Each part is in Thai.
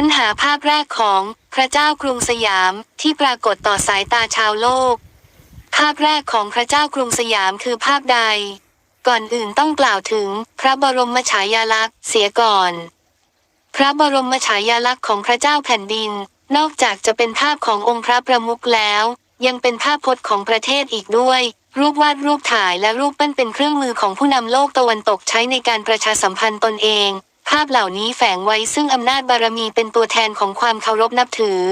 ค้นหาภาพแรกของพระเจ้ากรุงสยามที่ปรากฏต่อสายตาชาวโลก ภาพแรกของพระเจ้ากรุงสยามคือภาพใด ก่อนอื่นต้องกล่าวถึงพระบรมฉายาลักษณ์เสียก่อน พระบรมฉายาลักษณ์ของพระเจ้าแผ่นดิน นอกจากจะเป็นภาพขององค์พระประมุขแล้ว ยังเป็นภาพพจน์ของประเทศอีกด้วย รูปวาดรูปถ่ายและรูปปั้นเป็นเครื่องมือของผู้นำโลกตะวันตกใช้ในการประชาสัมพันธ์ตนเอง ภาพเหล่านี้แฝงไว้ซึ่งอำนาจบารมีเป็นตัวแทนของความเคารพนับถือ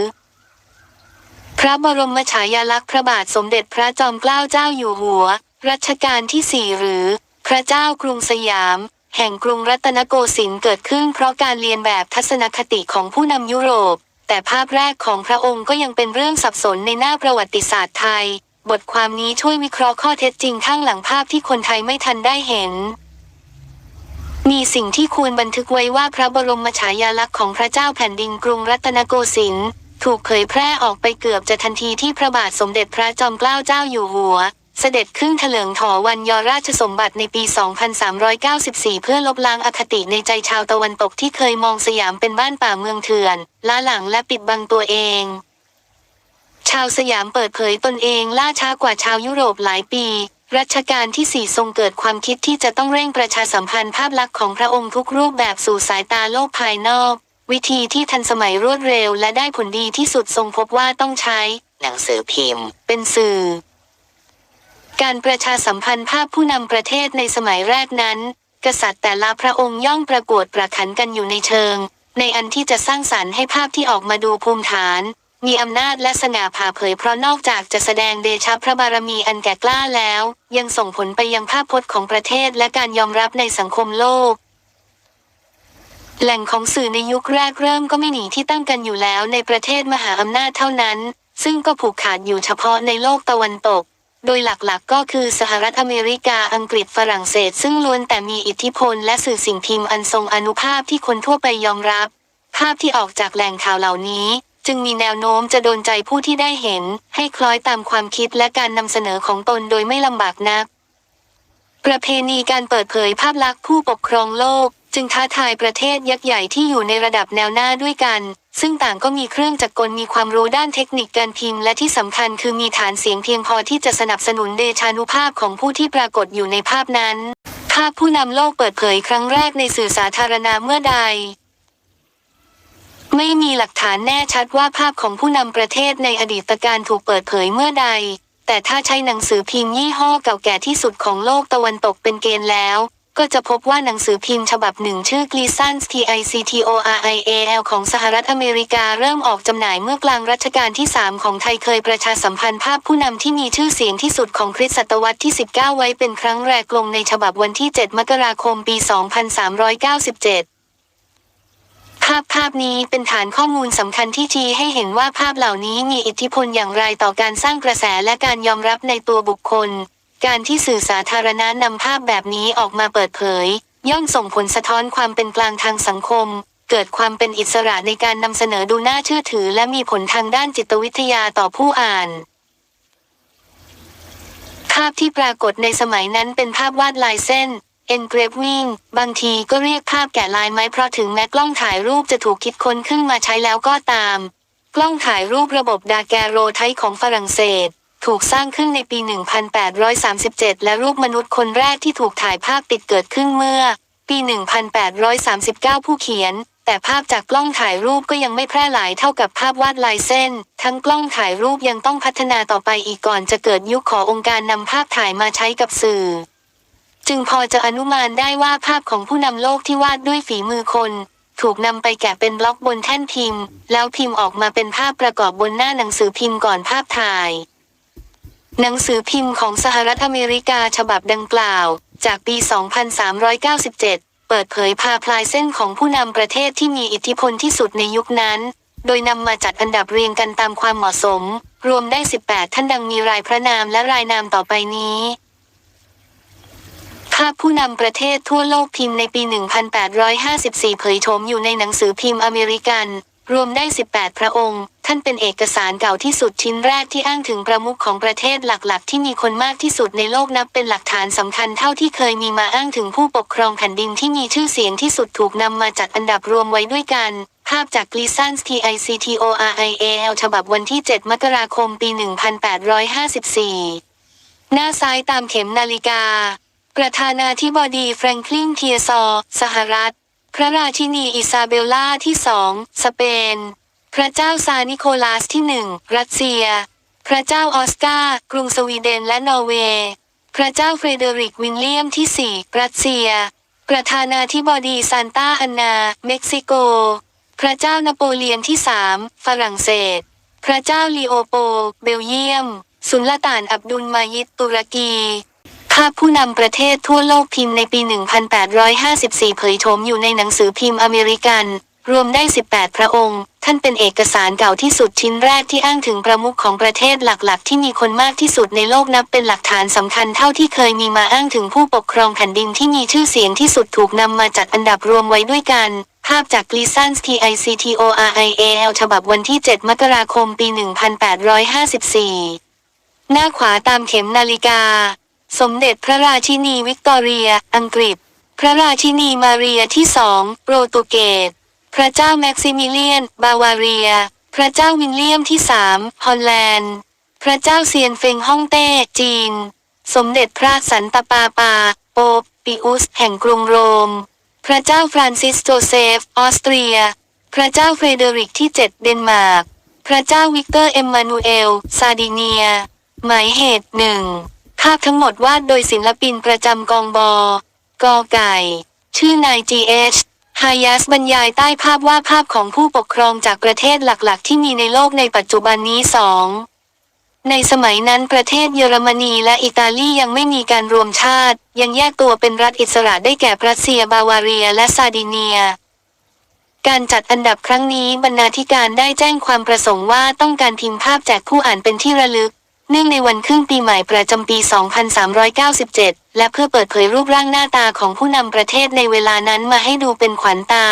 พระบรมฉายาลักษณ์พระบาทสมเด็จพระจอมเกล้าเจ้าอยู่หัว รัชกาลที่สี่หรือ พระเจ้ากรุงสยาม แห่งกรุงรัตนโกสินทร์เกิดขึ้นเพราะการเรียนแบบทัศนคติของผู้นำยุโรป แต่ภาพแรกของพระองค์ก็ยังเป็นเรื่องสับสนในหน้าประวัติศาสตร์ไทย บทความนี้ช่วยวิเคราะห์ข้อเท็จจริงข้างหลังภาพที่คนไทยไม่ทันได้เห็น มีสิ่งที่ควรบันทึกไว้ว่าพระบรมฉายาลักษณ์ของพระเจ้าแผ่นดินกรุงรัตนโกสินทร์ถูกเผยแพร่ออกไปเกือบจะทันทีที่พระบาทสมเด็จพระจอมเกล้าเจ้าอยู่หัว เสด็จขึ้นเถลิงถอวันยอราชสมบัติในปี 2394 เพื่อลบล้างอคติในใจชาวตะวันตกที่เคยมองสยามเป็นบ้านป่าเมืองเถื่อน ล้าหลังและปิดบังตัวเอง ชาวสยามเปิดเผยตนเองล่าช้ากว่าชาวยุโรปหลายปี รัชกาลที่สี่ทรงเกิดความคิดที่จะต้องเร่งประชาสัมพันธ์ภาพลักษณ์ของพระองค์ทุกรูปแบบสู่สายตาโลกภายนอก วิธีที่ทันสมัยรวดเร็วและได้ผลดีที่สุดทรงพบว่าต้องใช้ หนังสือพิมพ์ เป็นสื่อ การประชาสัมพันธ์ภาพผู้นำประเทศในสมัยแรกนั้น กษัตริย์แต่ละพระองค์ย่อมประกวดประขันกันอยู่ในเชิง ในอันที่จะสร้างสรรค์ให้ภาพที่ออกมาดูภูมิฐาน มีอำนาจและสง่าผ่าเผยเพราะนอกจากจะแสดงเดชะพระบารมีอันแก่กล้าแล้ว ยังส่งผลไปยังภาพพจน์ของประเทศและการยอมรับในสังคมโลก แหล่งของสื่อในยุคแรกเริ่มก็ไม่หนีที่ตั้งกันอยู่แล้วในประเทศมหาอำนาจเท่านั้น ซึ่งก็ผูกขาดอยู่เฉพาะในโลกตะวันตก โดยหลักๆ ก็คือสหรัฐอเมริกาอังกฤษฝรั่งเศส ซึ่งล้วนแต่มีอิทธิพลและสื่อสิ่งพิมพ์อันทรงอนุภาพที่คนทั่วไปยอมรับ ภาพที่ออกจากแหล่งข่าวเหล่านี้ จึงมีแนวโน้มจะโดนใจผู้ที่ได้เห็น ให้คล้อยตามความคิดและการนำเสนอของตนโดยไม่ลำบากนัก ประเพณีการเปิดเผยภาพลักษณ์ผู้ปกครองโลก จึงท้าทายประเทศยักษ์ใหญ่ที่อยู่ในระดับแนวหน้าด้วยกัน ซึ่งต่างก็มีเครื่องจักรกลมีความรู้ด้านเทคนิคการพิมพ์และที่สำคัญคือมีฐานเสียงเพียงพอที่จะสนับสนุนเดชานุภาพของผู้ที่ปรากฏอยู่ในภาพนั้น ภาพผู้นำโลกเปิดเผยครั้งแรกในสื่อสาธารณะเมื่อใด ไม่มีหลักฐานแน่ชัดว่าภาพของผู้นำประเทศในอดีตการถูกเปิดเผยเมื่อใด แต่ถ้าใช้หนังสือพิมพ์ยี่ห้อเก่าแก่ที่สุดของโลกตะวันตกเป็นเกณฑ์แล้ว ก็จะพบว่าหนังสือพิมพ์ฉบับหนึ่งชื่อ Gleason's TICTORIAL ของสหรัฐอเมริกาเริ่มออกจำหน่ายเมื่อกลางรัชกาลที่ 3 ของไทยเคยประชาสัมพันธ์ภาพผู้นำที่มีชื่อเสียงที่สุดของคริสตศตวรรษที่ 19 ไว้เป็นครั้งแรกลงในฉบับวันที่ 7 มกราคม ปี 2397 ภาพภาพนี้เป็นฐานข้อมูลสำคัญที่ชี้ให้เห็นว่าภาพเหล่านี้มีอิทธิพลอย่างไรต่อการสร้างกระแสและการยอมรับในตัวบุคคล การที่สื่อสาธารณะนำภาพแบบนี้ออกมาเปิดเผย ย่อมส่งผลสะท้อนความเป็นกลางทางสังคม เกิดความเป็นอิสระในการนำเสนอดูน่าเชื่อถือ และมีผลทางด้านจิตวิทยาต่อผู้อ่าน ภาพที่ปรากฏในสมัยนั้นเป็นภาพวาดลายเส้น engraving บางทีก็เรียกภาพแกะลายไม้เพราะถึงแม้กล้องถ่ายรูปจะถูกคิดค้นขึ้นมาใช้แล้วก็ตาม กล้องถ่ายรูประบบดาแกโรไทป์ของฝรั่งเศส ถูกสร้างขึ้นในปี 1837 และรูปมนุษย์คนแรกที่ถูกถ่ายภาพติดเกิดขึ้นเมื่อ ปี 1839 ผู้เขียน แต่ภาพจากกล้องถ่ายรูปก็ยังไม่แพร่หลายเท่ากับภาพวาดลายเส้น ทั้งกล้องถ่ายรูปยังต้องพัฒนาต่อไปอีกก่อนจะเกิดยุคขอองค์การนำภาพถ่ายมาใช้กับสื่อ จึงพอจะอนุมานได้ว่าภาพของผู้นำโลกที่วาดด้วยฝีมือคน ถูกนำไปแกะเป็นบล็อกบนแท่นพิมพ์ แล้วพิมพ์ออกมาเป็นภาพประกอบบนหน้าหนังสือพิมพ์ก่อนภาพถ่าย หนังสือพิมพ์ของสหรัฐอเมริกาฉบับดังกล่าว จากปี 2397 เปิดเผยพาพลายเส้นของผู้นำประเทศที่มีอิทธิพลที่สุดในยุคนั้น โดยนำมาจัดอันดับเรียงกันตามความเหมาะสม รวมได้ 18 ท่านดังมีรายพระนามและรายนามต่อไปนี้ ภาพผู้นำประเทศทั่วโลกพิมพ์ในปี 1854 เผยโฉมอยู่ในหนังสือพิมพ์อเมริกัน รวมได้ 18 พระองค์ ท่านเป็นเอกสารเก่าที่สุดชิ้นแรกที่อ้างถึงประมุขของประเทศหลักๆ ที่มีคนมากที่สุดในโลกนับเป็นหลักฐานสำคัญเท่าที่เคยมีมาอ้างถึงผู้ปกครองแผ่นดินที่มีชื่อเสียงที่สุดถูกนำมาจัดอันดับรวมไว้ด้วยกัน ภาพจาก g l i s a n s TICTORIAL ฉบับวันที่ 7 มกราคม ปี 1854 หน้าซ้ายตามเข็มนาฬิกา ประธานาธิบดีแฟรงคลินเทียซอร์สหรัฐ พระราชินีอิซาเบลล่าที่สอง สเปน พระเจ้าซานิโคลัสที่หนึ่ง รัสเซีย พระเจ้าออสการ์ กรุงสวีเดนและนอร์เวย์ พระเจ้าเฟรเดริกวินเลียมที่สี่ รัสเซีย ประธานาธิบดีซานตาอันนา เม็กซิโก พระเจ้านโปเลียนที่สาม ฝรั่งเศส พระเจ้าลีโอโป เบลเยียม สุลต่านอับดุลมายิดตุรกี ภาพผู้นำประเทศทั่วโลกพิมพ์ในปี 1854 เผยโฉมอยู่ในหนังสือพิมพ์อเมริกัน รวมได้ 18 พระองค์ ท่านเป็นเอกสารเก่าที่สุดชิ้นแรกที่อ้างถึงประมุขของประเทศหลักๆ ที่มีคนมากที่สุดในโลกนับเป็นหลักฐานสำคัญเท่าที่เคยมีมาอ้างถึงผู้ปกครองแผ่นดินที่มีชื่อเสียงที่สุดถูกนำมาจัดอันดับรวมไว้ด้วยกันภาพจาก g l i s a n s TICTORIAL ฉบับวันที่ 7 มกราคม ปี 1854 หน้าขวาตามเข็มนาฬิกา สมเด็จพระราชินีวิกตอเรีย อังกฤษ พระราชินีมาเรียที่สองโปรตุเกส พระเจ้าแม็กซิมิเลียน บาวาเรีย พระเจ้าวินเลียมที่สามฮอลแลนด์ พระเจ้าเซียนเฟงฮ่องเต้จีน สมเด็จพระสันตะปาปา โปปปิอุส แห่งกรุงโรม พระเจ้าฟรานซิสโจเซฟ ออสเตรีย พระเจ้าเฟเดริกที่เจ็ดเดนมาร์ก พระเจ้าวิกเตอร์เอ็มมานูเอล ซาดิเนีย หมายเหตุหนึ่ง ภาพทั้งหมดวาดโดยศิลปินประจำกองบอกอไก่ ชื่อนายจีเอชฮายาสบรรยายใต้ภาพว่าภาพของผู้ปกครองจากประเทศหลักๆ ที่มีในโลกในปัจจุบันนี้สองในสมัยนั้นประเทศเยอรมนีและอิตาลียังไม่มีการรวมชาติ ยังแยกตัวเป็นรัฐอิสระได้แก่รัสเซียบาวาเรียและซาดิเนีย การจัดอันดับครั้งนี้บรรณาธิการได้แจ้งความประสงค์ว่าต้องการพิมพ์ภาพแจกผู้อ่านเป็นที่ระลึก เนื่องในวันขึ้นปีใหม่ประจำปี 2397 และเพื่อเปิดเผยรูปร่างหน้าตาของผู้นำประเทศในเวลานั้นมาให้ดูเป็นขวัญตา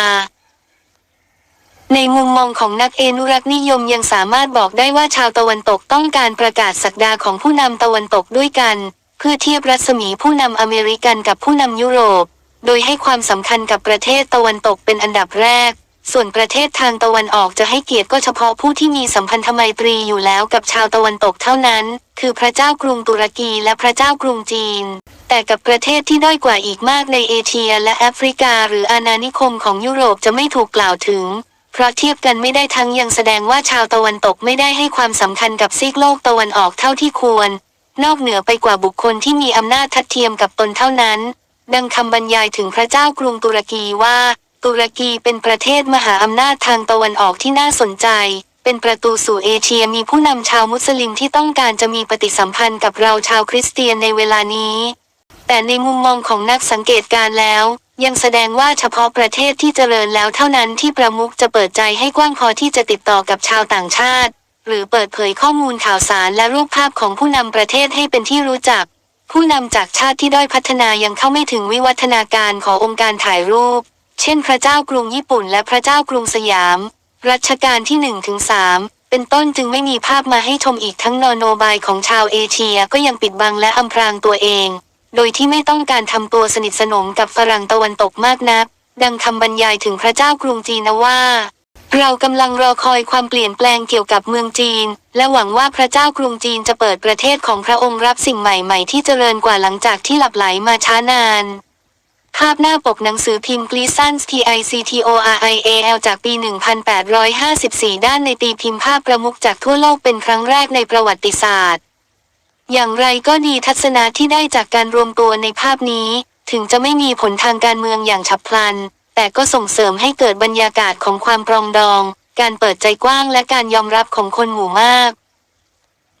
ในมุมมองของนักเอนุรักษ์นิยมยังสามารถบอกได้ว่าชาวตะวันตกต้องการประกาศศักดาของผู้นำตะวันตกด้วยกัน เพื่อเทียบรัศมีผู้นำอเมริกันกับผู้นำยุโรป โดยให้ความสำคัญกับประเทศตะวันตกเป็นอันดับแรก ส่วนประเทศทางตะวันออกจะให้เกียรติก็เฉพาะผู้ที่มีสัมพันธไมตรีอยู่แล้วกับชาวตะวันตกเท่านั้น คือพระเจ้ากรุงตุรกีและพระเจ้ากรุงจีน แต่กับประเทศที่ด้อยกว่าอีกมากในเอเชียและแอฟริกา หรืออาณานิคมของยุโรปจะไม่ถูกกล่าวถึง เพราะเทียบกันไม่ได้ทั้งยังแสดงว่าชาวตะวันตกไม่ได้ให้ความสำคัญกับซีกโลกตะวันออกเท่าที่ควร นอกเหนือไปกว่าบุคคลที่มีอำนาจทัดเทียมกับตนเท่านั้น ดังคำบรรยายถึงพระเจ้ากรุงตุรกีว่า ตุรกีเป็นประเทศมหาอำนาจทางตะวันออกที่น่าสนใจ เป็นประตูสู่เอเชียมีผู้นำชาวมุสลิมที่ต้องการจะมีปฏิสัมพันธ์กับเราชาวคริสเตียนในเวลานี้ แต่ในมุมมองของนักสังเกตการ์แล้ว ยังแสดงว่าเฉพาะประเทศที่เจริญแล้วเท่านั้นที่ประมุขจะเปิดใจให้กว้างพอที่จะติดต่อกับชาวต่างชาติ หรือเปิดเผยข้อมูลข่าวสารและรูปภาพของผู้นำประเทศให้เป็นที่รู้จัก ผู้นำจากชาติที่ด้อยพัฒนายังเข้าไม่ถึงวิวัฒนาการขององค์การถ่ายรูป เช่นพระเจ้ากรุงญี่ปุ่นและพระเจ้ากรุงสยาม รัชกาลที่1นถึงสเป็นต้นจึงไม่มีภาพมาให้ชมอีกทั้งนอโนบายของชาวเอเชียก็ยังปิดบังและอำพรางตัวเอง โดยที่ไม่ต้องการทำตัวสนิทสนมกับฝรั่งตะวันตกมากนัก ดังคำบรรยายถึงพระเจ้ากรุงจีนว่า เรากำลังรอคอยความเปลี่ยนแปลงเกี่ยวกับเมืองจีน และหวังว่าพระเจ้ากรุงจีนจะเปิดประเทศของพระองค์รับสิ่งใหม่ ๆ ที่เจริญกว่าหลังจากที่หลับไหลมาช้านาน ภาพหน้าปกหนังสือพิมพ์ g l i s a n s TICTORIAL จากปี 1854 ด้านในตีพิมพ์ภาพประมุขจากทั่วโลกเป็นครั้งแรกในประวัติศาสตร์ อย่างไรก็ดีทัศนะที่ได้จากการรวมตัวในภาพนี้ ถึงจะไม่มีผลทางการเมืองอย่างฉับพลัน แต่ก็ส่งเสริมให้เกิดบรรยากาศของความปรองดอง การเปิดใจกว้างและการยอมรับของคนหมู่มาก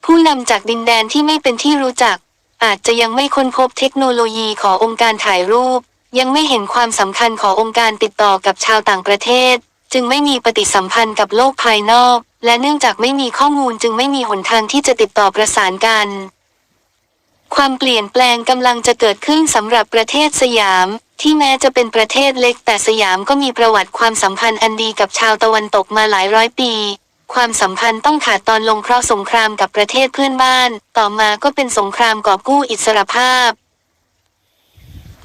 ผู้นำจากดินแดนที่ไม่เป็นที่รู้จัก อาจจะยังไม่ค้นพบเทคโนโลยีขององค์การถ่ายรูป ยังไม่เห็นความสำคัญขององค์การติดต่อกับชาวต่างประเทศ จึงไม่มีปฏิสัมพันธ์กับโลกภายนอก และเนื่องจากไม่มีข้อมูลจึงไม่มีหนทางที่จะติดต่อประสานกัน ความเปลี่ยนแปลงกำลังจะเกิดขึ้นสำหรับประเทศสยาม ที่แม้จะเป็นประเทศเล็กแต่สยามก็มีประวัติความสัมพันธ์อันดีกับชาวตะวันตกมาหลายร้อยปีความสัมพันธ์ต้องขาดตอนลงเพราะสงครามกับประเทศเพื่อนบ้าน ต่อมาก็เป็นสงครามกอบกู้อิสรภาพ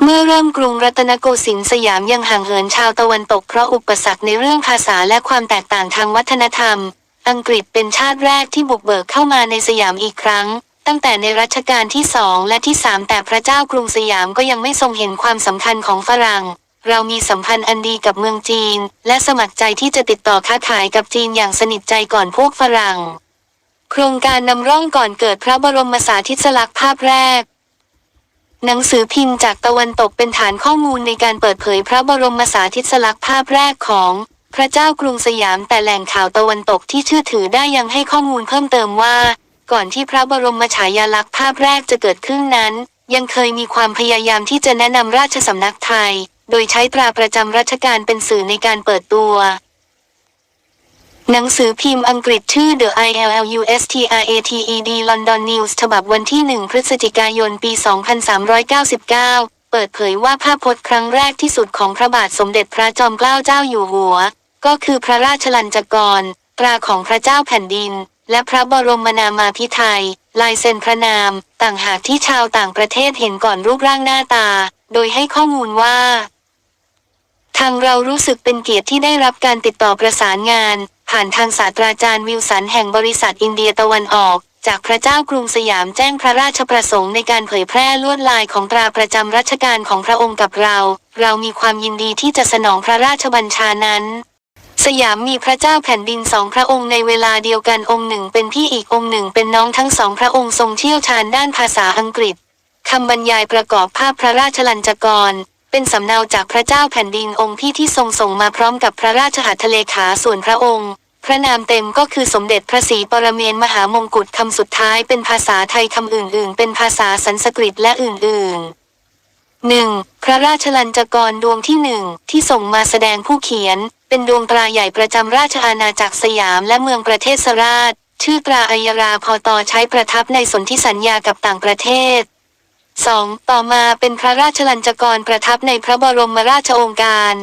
เมื่อเริ่มกรุงรัตนโกสินทร์สยามยังห่างเหินชาวตะวันตกเพราะอุปสรรคในเรื่องภาษาและความแตกต่างทางวัฒนธรรม อังกฤษเป็นชาติแรกที่บุกเบิกเข้ามาในสยามอีกครั้ง ตั้งแต่ในรัชกาลที่สองและที่สามแต่พระเจ้ากรุงสยามก็ยังไม่ทรงเห็นความสำคัญของฝรั่ง เรามีสัมพันธ์อันดีกับเมืองจีน และสมัครใจที่จะติดต่อค้าขายกับจีนอย่างสนิทใจก่อนพวกฝรั่ง โครงการนำร่องก่อนเกิดพระบรมสาธิสลักษณ์ภาพแรก หนังสือพิมพ์จากตะวันตกเป็นฐานข้อมูลในการเปิดเผยพระบรมสาธิสลักษณ์ภาพแรกของ พระเจ้ากรุงสยามแต่แหล่งข่าวตะวันตกที่เชื่อถือได้ยังให้ข้อมูลเพิ่มเติมว่า ก่อนที่พระบรมฉายาลักษณ์ภาพแรกจะเกิดขึ้นนั้น ยังเคยมีความพยายามที่จะแนะนำราชสำนักไทย โดยใช้ตราประจำรัชกาลเป็นสื่อในการเปิดตัว หนังสือพิมพ์อังกฤษชื่อ The ILLUSTRATED London News ฉบับวันที่ 1 พฤศจิกายน ปี 2399 เปิดเผยว่าภาพพจน์ครั้งแรกที่สุดของพระบาทสมเด็จพระจอมเกล้าเจ้าอยู่หัว ก็คือพระราชลัญจกร ตราของพระเจ้าแผ่นดิน และพระบรมนามาพิไทยลายเซ็นพระนาม ต่างหากที่ชาวต่างประเทศเห็นก่อนรูปร่างหน้าตา โดยให้ข้อมูลว่า ทางเรารู้สึกเป็นเกียรติที่ได้รับการติดต่อประสานงาน ผ่านทางศาสตราจารย์วิลสันแห่งบริษัทอินเดียตะวันออก จากพระเจ้ากรุงสยามแจ้งพระราชประสงค์ในการเผยแพร่ลวดลายของตราประจำรัชกาลของพระองค์กับเรา เรามีความยินดีที่จะสนองพระราชบัญชานั้นสยามมีพระเจ้าแผ่นดินสองพระองค์ในเวลาเดียวกันองค์หนึ่งเป็นพี่อีกองค์หนึ่งเป็นน้องทั้งสองพระองค์ทรงเชี่ยวชาญด้านภาษาอังกฤษคำบรรยายประกอบภาพพระราชลัญจกร เป็นสำเนาจากพระเจ้าแผ่นดินองค์พี่ที่ทรงส่งมาพร้อมกับพระราชหัตถเลขาส่วนพระองค์ พระนามเต็มก็คือสมเด็จพระศรีปรเมนมหามงกุฎคำสุดท้ายเป็นภาษาไทยคำอื่น ๆ เป็นภาษาสันสกฤตและอื่นๆหนึ่งพระราชลัญจกรดวงที่หนึ่งที่ส่งมาแสดงผู้เขียน เป็นดวงตราใหญ่ประจำราชอาณาจักรสยามและเมืองประเทศสราช ชื่อตราอัยราพอตอใช้ประทับในสนธิสัญญากับต่างประเทศ 2. ต่อมาเป็นพระราชลัญจกรประทับในพระบรมราชโองการ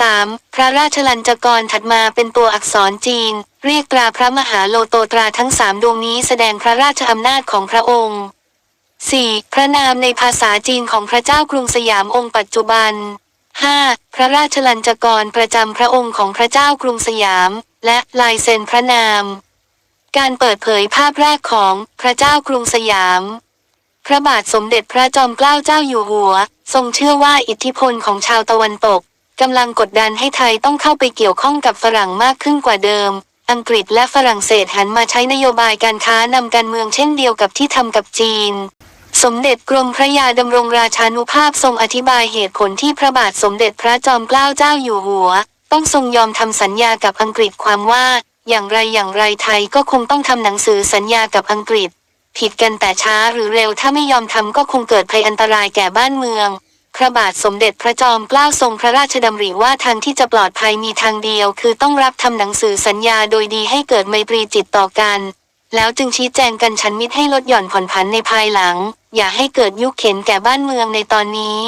3. พระราชลัญจกรถัดมาเป็นตัวอักษรจีน เรียกตราพระมหาโลโตตราทั้งสามดวงนี้แสดงพระราชอำนาจของพระองค์ 4. พระนามในภาษาจีนของพระเจ้ากรุงสยามองค์ปัจจุบัน 5. พระราชลัญจกรประจำพระองค์ของพระเจ้ากรุงสยาม และลายเซ็นพระนาม การเปิดเผยภาพแรกของพระเจ้ากรุงสยาม พระบาทสมเด็จพระจอมเกล้าเจ้าอยู่หัว ทรงเชื่อว่าอิทธิพลของชาวตะวันตก กำลังกดดันให้ไทยต้องเข้าไปเกี่ยวข้องกับฝรั่งมากขึ้นกว่าเดิม อังกฤษและฝรั่งเศสหันมาใช้นโยบายการค้านำการเมืองเช่นเดียวกับที่ทำกับจีน สมเด็จกรมพระยาดำรงราชานุภาพทรงอธิบายเหตุผลที่พระบาทสมเด็จพระจอมเกล้าเจ้าอยู่หัว ต้องทรงยอมทำสัญญากับอังกฤษความว่า อย่างไรอย่างไรไทยก็คงต้องทำหนังสือสัญญากับอังกฤษ ผิดกันแต่ช้าหรือเร็วถ้าไม่ยอมทำก็คงเกิดภัยอันตรายแก่บ้านเมือง ระบาทสมเด็จพระจอมเกล้าทรงพระราชดำริว่าทางที่จะปลอดภัยมีทางเดียว คือต้องรับทำหนังสือสัญญาโดยดีให้เกิดไมตรีจิตต่อกัน แล้วจึงชี้แจงกันชันมิตรให้ลดหย่อนผ่อนผันในภายหลัง อย่าให้เกิดยุคเข็นแก่บ้านเมืองในตอนนี้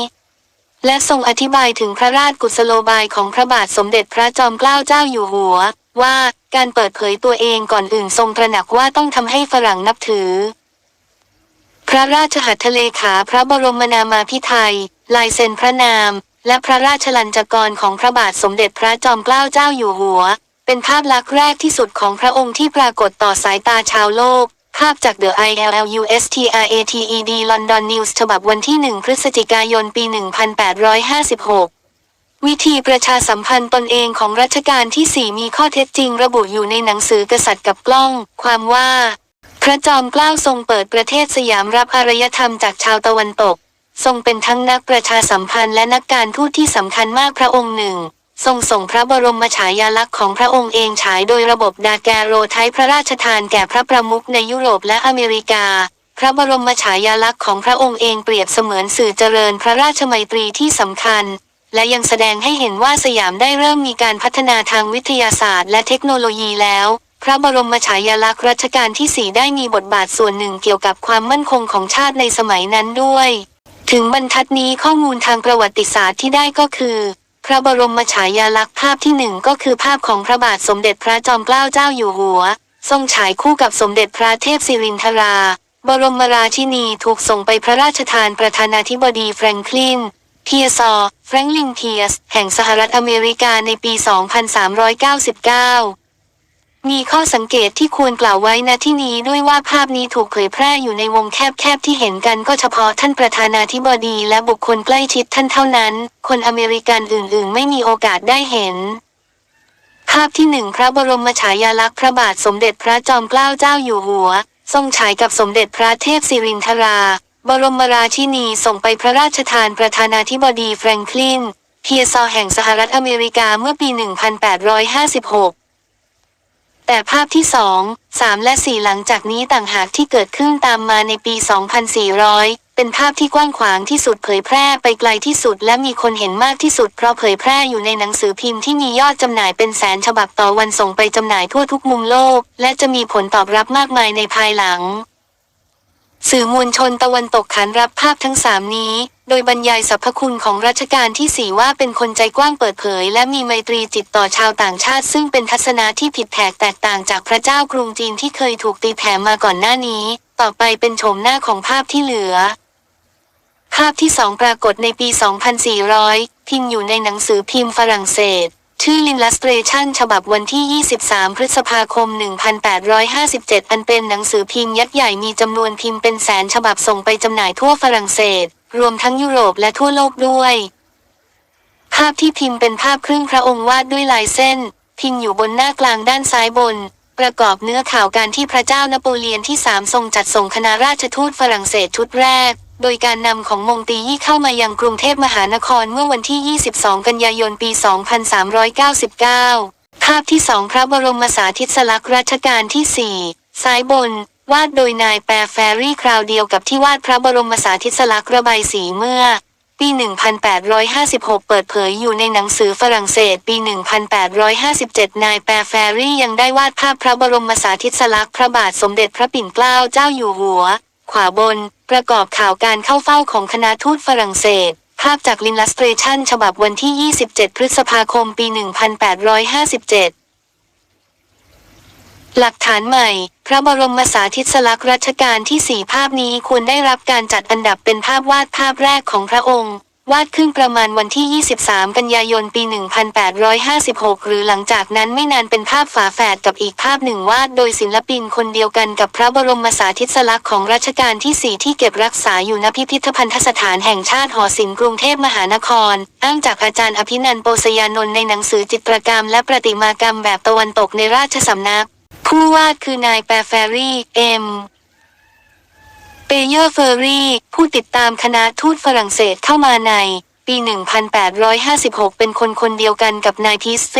และทรงอธิบายถึงพระราชกุศโลบายของพระบาทสมเด็จพระจอมเกล้าเจ้าอยู่หัว ว่าการเปิดเผยตัวเองก่อนอื่นทรงตระหนักว่าต้องทำให้ฝรั่งนับถือ พระราชหัตถเลขาพระบรมนามาพิไทย ลายเซ็นพระนาม และพระราชลัญจกรของพระบาทสมเด็จพระจอมเกล้าเจ้าอยู่หัว เป็นภาพลักษณ์แรกที่สุดของพระองค์ที่ปรากฏต่อสายตาชาวโลก ภาพจาก The ILLUSTRATED London News ฉบับวันที่ 1 พฤศจิกายน ปี 1856วิธีประชาสัมพันธ์ตนเองของรัชกาลที่ 4 มีข้อเท็จจริงระบุอยู่ในหนังสือกษัตริย์กับกล้อง ความว่า พระจอมเกล้าทรงเปิดประเทศสยามรับอารยธรรมจากชาวตะวันตก ทรงเป็นทั้งนักประชาสัมพันธ์และนักการทูตที่สำคัญมากพระองค์หนึ่ง ทรงส่งพระบรมฉายาลักษณ์ของพระองค์เองฉายโดยระบบดาแกโรไทพระราชทานแก่พระประมุขในยุโรปและอเมริกา พระบรมฉายาลักษณ์ของพระองค์เองเปรียบเสมือนสื่อเจริญพระราชมัยตรีที่สำคัญ และยังแสดงให้เห็นว่าสยามได้เริ่มมีการพัฒนาทางวิทยาศาสตร์ และเทคโนโลยีแล้วพระบรมฉายาลักษณ์รัชกาลที่4ได้มีบทบาทส่วนหนึ่งเกี่ยวกับความมั่นคงของชาติในสมัยนั้นด้วย ถึงบรรทัดนี้ข้อมูลทางประวัติศาสตร์ที่ได้ก็คือ พระบรมฉายาลักษณ์ภาพที่หนึ่งก็คือภาพของพระบาทสมเด็จพระจอมเกล้าเจ้าอยู่หัว ทรงฉายคู่กับสมเด็จพระเทพสิรินทรา บรมราชินีถูกส่งไปพระราชทานประธานาธิบดีแฟรงคลินเทียซอร์แฟรงลิงเทียส แห่งสหรัฐอเมริกาในปี 2399 มีข้อสังเกตที่ควรกล่าวไว้ณที่นี้ด้วยว่าภาพนี้ถูกเผยแพร่อยู่ในวงแคบๆที่เห็นกันก็เฉพาะท่านประธานาธิบดีและบุคคลใกล้ชิดท่านเท่านั้น คนอเมริกันอื่นๆ ไม่มีโอกาสได้เห็น ภาพที่หนึ่งพระบรมฉายาลักษณ์พระบาทสมเด็จพระจอมเกล้าเจ้าอยู่หัว ทรงฉายกับสมเด็จพระเทพสิรินทรา บรมราชินีส่งไปพระราชทานประธานาธิบดีแฟรงคลินเพียซอร์แห่งสหรัฐอเมริกาเมื่อปี 1856 แต่ภาพที่สองสามและสี่หลังจากนี้ต่างหากที่เกิดขึ้นตามมาในปี 2400 เป็นภาพที่กว้างขวางที่สุดเผยแพร่ไปไกลที่สุดและมีคนเห็นมากที่สุดเพราะเผยแพร่อยู่ในหนังสือพิมพ์ที่มียอดจำหน่ายเป็นแสนฉบับต่อวันส่งไปจำหน่ายทั่วทุกมุมโลก และจะมีผลตอบรับมากมายในภายหลัง สื่อมวลชนตะวันตกขานรับภาพทั้งสามนี้ โดยบรรยายสรรพคุณของรัชกาลที่สี่ว่าเป็นคนใจกว้างเปิดเผย และมีไมตรีจิตต่อชาวต่างชาติ ซึ่งเป็นทัศนะที่ผิดแผกแตกต่างจากพระเจ้ากรุงจีนที่เคยถูกตีแผ่มาก่อนหน้านี้ ต่อไปเป็นโฉมหน้าของภาพที่เหลือ ภาพที่สองปรากฏในปี 2400 พิมพ์อยู่ในหนังสือพิมพ์ฝรั่งเศส ชื่อ illustration ฉบับวันที่ 23 พฤษภาคม 1857 อันเป็นหนังสือพิมพ์ยักษ์ใหญ่มีจำนวนพิมพ์เป็นแสนฉบับส่งไปจำหน่ายทั่วฝรั่งเศส รวมทั้งยุโรปและทั่วโลกด้วย ภาพที่พิมพ์เป็นภาพครึ่งพระองค์วาดด้วยลายเส้น พิมพ์อยู่บนหน้ากลางด้านซ้ายบน ประกอบเนื้อข่าวการที่พระเจ้านโปเลียนที่สามทรงจัดส่งคณะราชทูตฝรั่งเศสชุดแรก โดยการนำของมงตียี่เข้ามายังกรุงเทพมหานครเมื่อวันที่ 22 กันยายนปี 2399 ภาพที่สองพระบรมสาธิสลักษณ์รัชกาลที่4ซ้ายบน วาดโดยนายแปรแฟรี่คราวเดียวกับที่วาดพระบรมสาธิสลักษณ์ระบายสีเมื่อ ปี 1856 เปิดเผยอยู่ในหนังสือฝรั่งเศส ปี 1857 นายแปรแฟรี่ยังได้วาดภาพพระบรมสาธิสลักษณ์พระบาทสมเด็จพระปิ่นเกล้าเจ้าอยู่หัว ขวาบน ประกอบข่าวการเข้าเฝ้าของคณะทูตฝรั่งเศสภาพจากลินลัสเตรชันฉบับวันที่ 27 พฤษภาคม ปี 1857 หลักฐานใหม่ พระบรมสาธิสลักษณ์รัชกาลที่สี่ภาพนี้ควรได้รับการจัดอันดับเป็นภาพวาดภาพแรกของพระองค์ วาดขึ้นประมาณวันที่ 23 กันยายน ปี 1856 หรือหลังจากนั้นไม่นานเป็นภาพฝาแฝดกับอีกภาพหนึ่งวาดโดยศิลปินคนเดียวกันกับพระบรมสาธิสลักษณ์ของรัชกาลที่สี่ที่เก็บรักษาอยู่ณพิพิธภัณฑสถานแห่งชาติหอศิลป์กรุงเทพมหานคร อ้างจากอาจารย์อภินันท์โปสยานนท์ในหนังสือจิตรกรรม และประติมากรรมแบบตะวันตกในราชสำนัก ผู้วาดคือนายแปรแฟรี่เอ็มเปเยอร์เฟอร์รี่ ผู้ติดตามคณะทูตฝรั่งเศสเข้ามาใน ปี 1856 เป็นคนคนเดียวกันกับนายพิสเฟ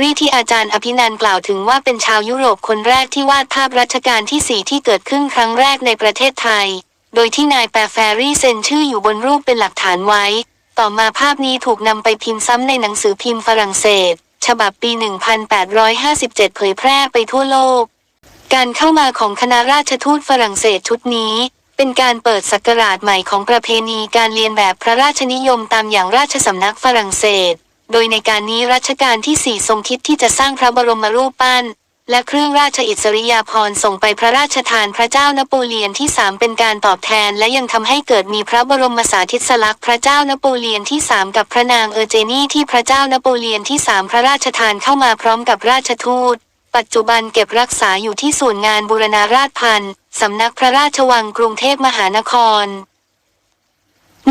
รีที่อาจารย์อภินันกล่าวถึงว่าเป็นชาวยุโรปคนแรกที่วาดภาพรัชกาลที่ 4 ที่เกิดขึ้นครั้งแรกในประเทศไทย โดยที่นายแปรแฟรี่เซ็นชื่ออยู่บนรูปเป็นหลักฐานไว้ ต่อมาภาพนี้ถูกนำไปพิมพ์ซ้ำในหนังสือพิมพ์ฝรั่งเศส ฉบับปี 1857 เผยแพร่ไปทั่วโลก การเข้ามาของคณะราชทูตฝรั่งเศสชุดนี้ เป็นการเปิดศักราชใหม่ของประเพณีการเรียนแบบพระราชนิยมตามอย่างราชสำนักฝรั่งเศส โดยในการนี้รัชกาลที่ 4 ทรงคิดที่จะสร้างพระบรมรูปปั้น และเครื่องราชอิสริยาภรณ์ส่งไปพระราชทานพระเจ้านโปเลียนที่3เป็นการตอบแทน และยังทำให้เกิดมีพระบรมสาธิสลักษณ์พระเจ้านโปเลียนที่3กับพระนางเออเจนี่ที่พระเจ้านโปเลียนที่3พระราชทานเข้ามาพร้อมกับราชทูต ปัจจุบันเก็บรักษาอยู่ที่ส่วนงานบูรณาราชพันธ์สำนักพระราชวังกรุงเทพมหานคร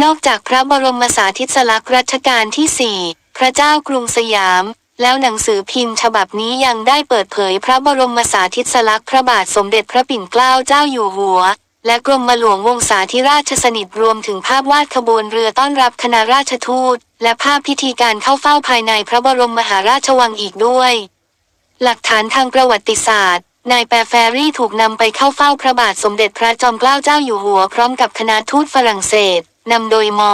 นอกจากพระบรมสาธิสลักษณ์รัชกาลที่4พระเจ้ากรุงสยาม แล้วหนังสือพิมพ์ฉบับนี้ยังได้เปิดเผยพระบรมสาธิสลักษณ์พระบาทสมเด็จพระปิ่นเกล้าเจ้าอยู่หัว และกรมหลวงวงศาธิราชสนิทรวมถึงภาพวาดขบวนเรือต้อนรับคณะราชทูต และภาพพิธีการเข้าเฝ้าภายในพระบรมมหาราชวังอีกด้วย หลักฐานทางประวัติศาสตร์นายแปรแฟรี่ถูกนำไปเข้าเฝ้าพระบาทสมเด็จพระจอมเกล้าเจ้าอยู่หัวพร้อมกับคณะทูตฝรั่งเศสนำโดยมอ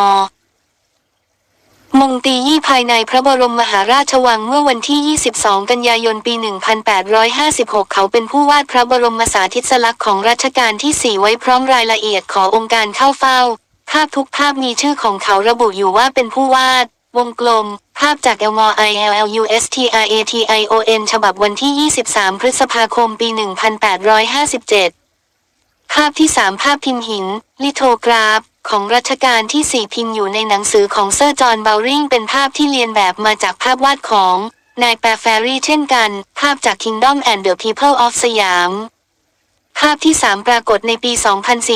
มงตียี่ภายในพระบรมมหาราชวังเมื่อวันที่ 22 กันยายน ปี 1856 เขาเป็นผู้วาดพระบรมสาธิสลักษณ์ของรัชกาลที่ 4 ไว้พร้อมรายละเอียดขอองค์การเข้าเฝ้า ภาพทุกภาพมีชื่อของเขาระบุอยู่ว่าเป็นผู้วาด วงกลม ภาพจาก l m i l l u s t r a t i o n ฉบับวันที่ 23 พฤษภาคม ปี 1857 ภาพที่ 3 ภาพพิมพ์หิน ลิโทกราฟ ของรัชกาลที่สี่พิมพ์อยู่ในหนังสือของเซอร์จอห์นเบลริงเป็นภาพที่เรียนแบบมาจากภาพวาดของนายแปรแฟรี่เช่นกัน ภาพจาก Kingdom and the People of สยาม ภาพที่ 3 ปรากฏในปี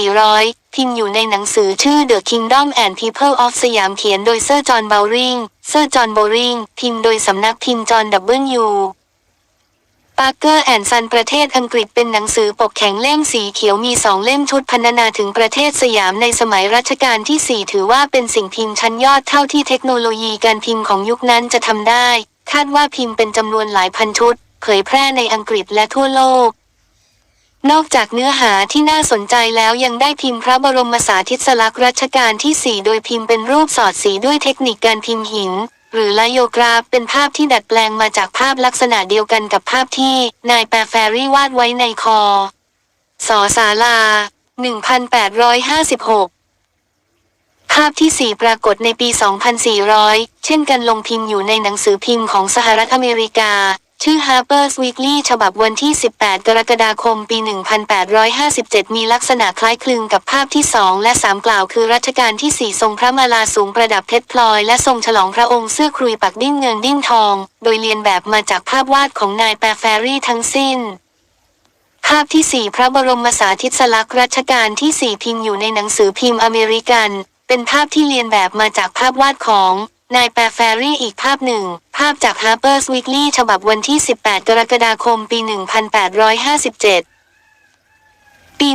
2400 พิมพ์อยู่ในหนังสือชื่อ The Kingdom and People of สยามเขียนโดยเซอร์จอห์นเบลริงเซอร์จอห์นโบลริงพิมพ์โดยสำนักพิมพ์จอห์นดับเบิลยู ปาร์เกอร์แอนซันประเทศอังกฤษเป็นหนังสือปกแข็งเล่มสีเขียวมีสองเล่มชุดพรรณนาถึงประเทศสยามในสมัยรัชกาลที่ 4 ถือว่าเป็นสิ่งพิมพ์ชั้นยอดเท่าที่เทคโนโลยีการพิมพ์ของยุคนั้นจะทำได้ คาดว่าพิมพ์เป็นจำนวนหลายพันชุด เผยแพร่ในอังกฤษและทั่วโลก นอกจากเนื้อหาที่น่าสนใจแล้วยังได้พิมพ์พระบรมสาธิสลักษณ์รัชกาลที่ 4 โดยพิมพ์เป็นรูปสอดสีด้วยเทคนิคการพิมพ์หิน หรือไลโอกราฟเป็นภาพที่ดัดแปลงมาจากภาพลักษณะเดียวกันกับภาพที่นายแปรแฟรี่วาดไว้ในคอสอสาลา 1856 ภาพที่ 4 ปรากฏในปี 2400 เช่นกันลงพิมพ์อยู่ในหนังสือพิมพ์ของสหรัฐอเมริกา ชื่อ Harper's Weekly ฉบับวันที่ 18 กรกฎาคม ปี 1857 มีลักษณะคล้ายคลึงกับภาพที่ 2 และ 3 กล่าวคือรัชกาลที่ 4 ทรงพระมาลาสูงประดับเพชรพลอย และทรงฉลองพระองค์เสื้อครุยปักดิ้นเงินดิ้นทอง โดยเรียนแบบมาจากภาพวาดของนายแปรแฟรี่ทั้งสิ้น ภาพที่ 4 พระบรมสาธิสลักษณ์รัชกาลที่ 4 พิมพ์อยู่ในหนังสือพิมพ์อเมริกัน เป็นภาพที่เรียนแบบมาจากภาพวาดของ นายแปรแฟรี่อีกภาพหนึ่ง ภาพจาก Harper's Weekly ฉบับวันที่ 18 กรกฎาคม ปี 1857 ปี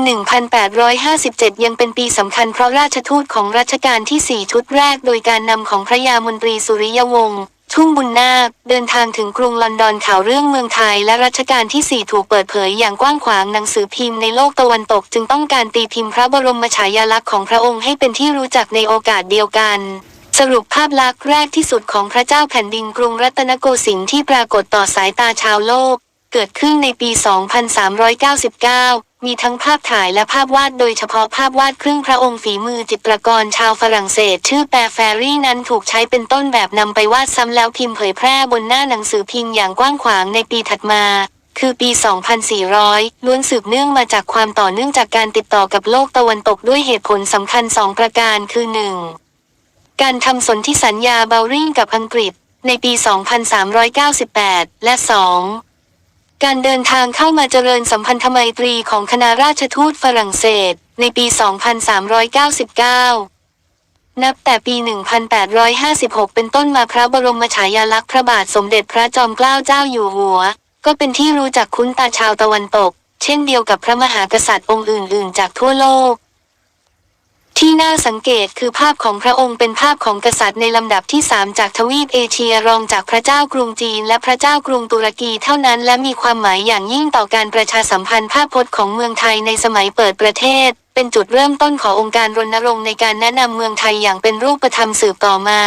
1857 ยังเป็นปีสำคัญเพราะราชทูตของรัชกาลที่ 4 ชุดแรกโดยการนำของพระยามนตรีสุริยวงศ์ทุ่งบุญนาค เดินทางถึงกรุงลอนดอนข่าวเรื่องเมืองไทยและรัชกาลที่ 4 ถูกเปิดเผยอย่างกว้างขวางหนังสือพิมพ์ในโลกตะวันตกจึงต้องการตีพิมพ์พระบรมฉายาลักษณ์ของพระองค์ให้เป็นที่รู้จักในโอกาสเดียวกัน สรุปภาพลักษณ์แรกที่สุดของพระเจ้าแผ่นดินกรุงรัตนโกสินทร์ที่ปรากฏต่อสายตาชาวโลก เกิดขึ้นในปี 2399 มีทั้งภาพถ่ายและภาพวาดโดยเฉพาะภาพวาดครึ่งพระองค์ฝีมือจิตรกรชาวฝรั่งเศส ชื่อแปรแฟรี่นั้นถูกใช้เป็นต้นแบบนำไปวาดซ้ำแล้วพิมพ์เผยแพร่บนหน้าหนังสือพิมพ์อย่างกว้างขวางในปีถัดมาคือปี 2400 ล้วนสืบเนื่องมาจากความต่อเนื่องจากการติดต่อกับโลกตะวันตกด้วยเหตุผลสำคัญสองประการคือ 1. การทำสนธิสัญญาเบลริงกับอังกฤษ ในปี 2398 และ 2. การเดินทางเข้ามาเจริญสัมพันธไมตรีของคณะราชทูตฝรั่งเศส ในปี 2399 นับแต่ปี 1856 เป็นต้นมาพระบรมฉายาลักษณ์พระบาทสมเด็จพระจอมเกล้าเจ้าอยู่หัว ก็เป็นที่รู้จักคุ้นตาชาวตะวันตก เช่นเดียวกับพระมหากษัตริย์องค์อื่น ๆ จากทั่วโลก ที่น่าสังเกตคือภาพของพระองค์เป็นภาพของกษัตริย์ในลำดับที่3จากทวีปเอเชียรองจากพระเจ้ากรุงจีนและพระเจ้ากรุงตุรกีเท่านั้น และมีความหมายอย่างยิ่งต่อการประชาสัมพันธ์ภาพพจน์ของเมืองไทยในสมัยเปิดประเทศ เป็นจุดเริ่มต้นขององค์การรณรงค์ในการแนะนำเมืองไทยอย่างเป็นรูปธรรมสืบต่อมา